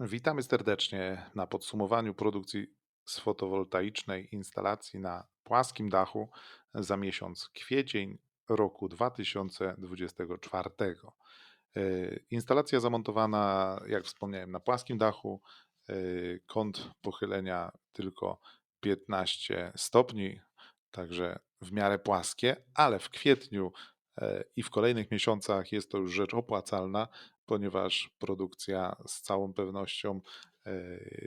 Witamy serdecznie na podsumowaniu produkcji z fotowoltaicznej instalacji na płaskim dachu za miesiąc kwiecień roku 2024. E, Instalacja zamontowana, jak wspomniałem, na płaskim dachu. e, Kąt pochylenia tylko 15 stopni, także w miarę płaskie, ale w kwietniu i w kolejnych miesiącach jest to już rzecz opłacalna, ponieważ produkcja z całą pewnością e,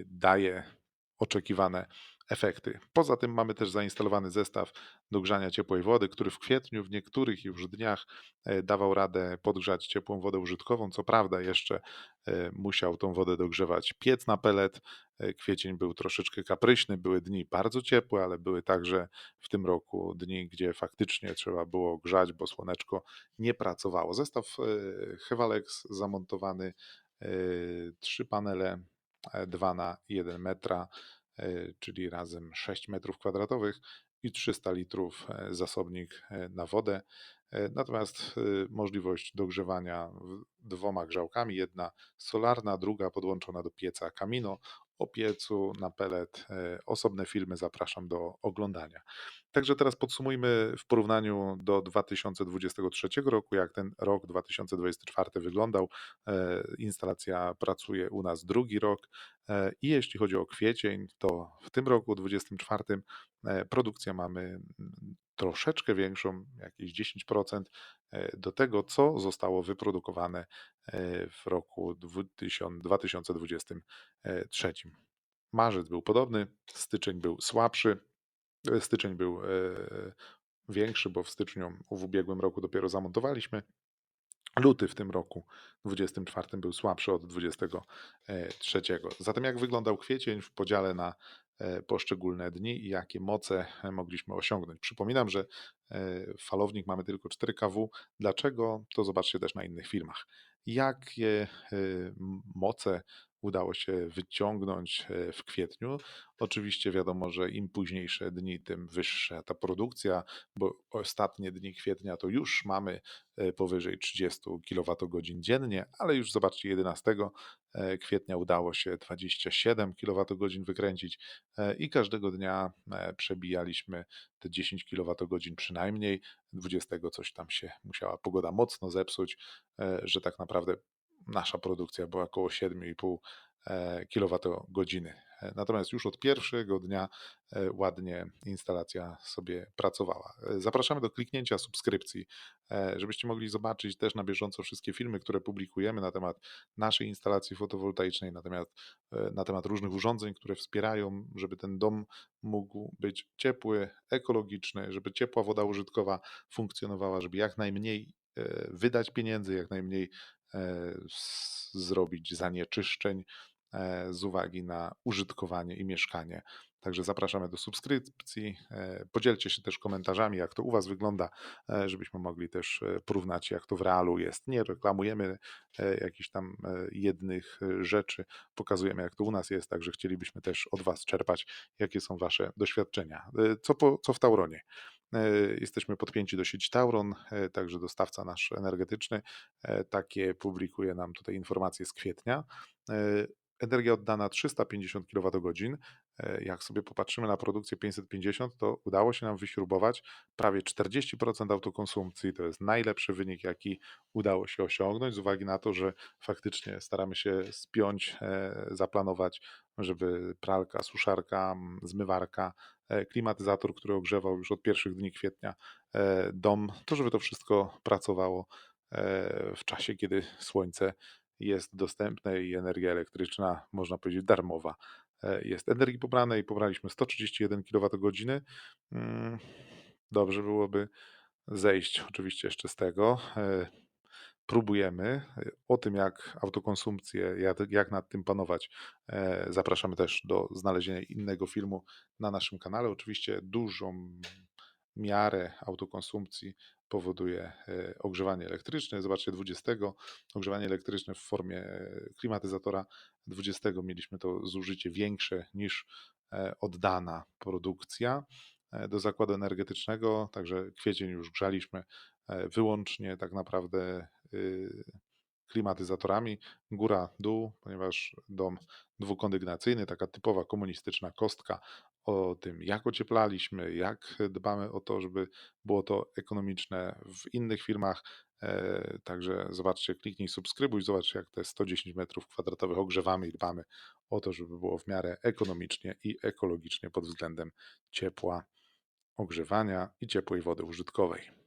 daje oczekiwane efekty. Poza tym mamy też zainstalowany zestaw do grzania ciepłej wody, który w kwietniu w niektórych już dniach e, dawał radę podgrzać ciepłą wodę użytkową. Co prawda, jeszcze e, musiał tą wodę dogrzewać piec na pelet. E, Kwiecień był troszeczkę kapryśny, były dni bardzo ciepłe, ale były także w tym roku dni, gdzie faktycznie trzeba było grzać, bo słoneczko nie pracowało. Zestaw Hewalex zamontowany, trzy panele, 2 na 1 metra, czyli razem 6 metrów kwadratowych i 300 litrów e, zasobnik e, na wodę. E, Natomiast e, możliwość dogrzewania dwoma grzałkami, jedna solarna, druga podłączona do pieca Camino. O piecu na pelet e, osobne filmy zapraszam do oglądania. Także teraz podsumujmy w porównaniu do 2023 roku, jak ten rok 2024 wyglądał. E, Instalacja pracuje u nas drugi rok e, i jeśli chodzi o kwiecień, to w tym roku 2024 e, produkcję mamy troszeczkę większą, jakieś 10% e, do tego, co zostało wyprodukowane e, w roku 2000 2023. Marzec był podobny, styczeń był słabszy, e, styczeń był większy, bo w styczniu w ubiegłym roku dopiero zamontowaliśmy. Luty w tym roku 24 był słabszy od 23. Zatem jak wyglądał kwiecień w podziale na poszczególne dni i jakie moce e, mogliśmy osiągnąć? Przypominam, że e, falownik mamy tylko 4 kW. Dlaczego? To zobaczcie też na innych filmach. Jakie e, moce udało się wyciągnąć e, w kwietniu? Oczywiście wiadomo, że im późniejsze dni, tym wyższa ta produkcja, bo ostatnie dni kwietnia to już mamy e, powyżej 30 kWh dziennie, ale już zobaczcie, 11 e, kwietnia udało się 27 kWh wykręcić i każdego dnia przebijaliśmy te 10 kWh przynajmniej. 20 coś tam się musiała pogoda mocno zepsuć, że tak naprawdę nasza produkcja była około 7,5 kWh. Natomiast już od pierwszego dnia e, ładnie instalacja sobie pracowała. E, Zapraszamy do kliknięcia subskrypcji, e, żebyście mogli zobaczyć też na bieżąco wszystkie filmy, które publikujemy na temat naszej instalacji fotowoltaicznej, na temat, e, na temat różnych urządzeń, które wspierają, żeby ten dom mógł być ciepły, ekologiczny, żeby ciepła woda użytkowa funkcjonowała, żeby jak najmniej e, wydać pieniędzy, jak najmniej e, zrobić zanieczyszczeń e, z uwagi na użytkowanie i mieszkanie. Także zapraszamy do subskrypcji. e, Podzielcie się też komentarzami, jak to u Was wygląda, e, żebyśmy mogli też e, porównać, jak to w realu jest. Nie reklamujemy e, jakichś tam e, jednych e, rzeczy, pokazujemy, jak to u nas jest, także chcielibyśmy też od Was czerpać, jakie są Wasze doświadczenia. E, Co, po, co w Tauronie? E, Jesteśmy podpięci do sieci Tauron, e, także dostawca nasz energetyczny. e, Takie publikuje nam tutaj informacje z kwietnia. Energia oddana 350 kWh. E, Jak sobie popatrzymy na produkcję 550, to udało się nam wyśrubować prawie 40% autokonsumpcji. To jest najlepszy wynik, jaki udało się osiągnąć, z uwagi na to, że faktycznie staramy się spiąć, e, zaplanować, żeby pralka, suszarka, zmywarka, e, klimatyzator, który ogrzewał już od pierwszych dni kwietnia dom, to żeby to wszystko pracowało w czasie, kiedy słońce jest dostępne i energia elektryczna, można powiedzieć, darmowa e, jest. Energii pobranej pobraliśmy 131 kWh. Mm, Dobrze byłoby zejść oczywiście jeszcze z tego. E, Próbujemy. E, O tym, jak autokonsumpcję, jak, nad tym panować, zapraszamy też do znalezienia innego filmu na naszym kanale. Oczywiście dużą miarę autokonsumpcji powoduje e, ogrzewanie elektryczne. Zobaczcie, 20 ogrzewanie elektryczne w formie e, klimatyzatora 20 mieliśmy to zużycie większe niż e, oddana produkcja do zakładu energetycznego, także kwiecień już grzaliśmy wyłącznie tak naprawdę y, klimatyzatorami góra-dół, ponieważ dom dwukondygnacyjny, taka typowa komunistyczna kostka o tym, jak ocieplaliśmy, jak dbamy o to, żeby było to ekonomiczne w innych firmach. E, Także zobaczcie, kliknij subskrybuj, zobacz jak te 110 metrów kwadratowych ogrzewamy i dbamy o to, żeby było w miarę ekonomicznie i ekologicznie pod względem ciepła, ogrzewania i ciepłej wody użytkowej.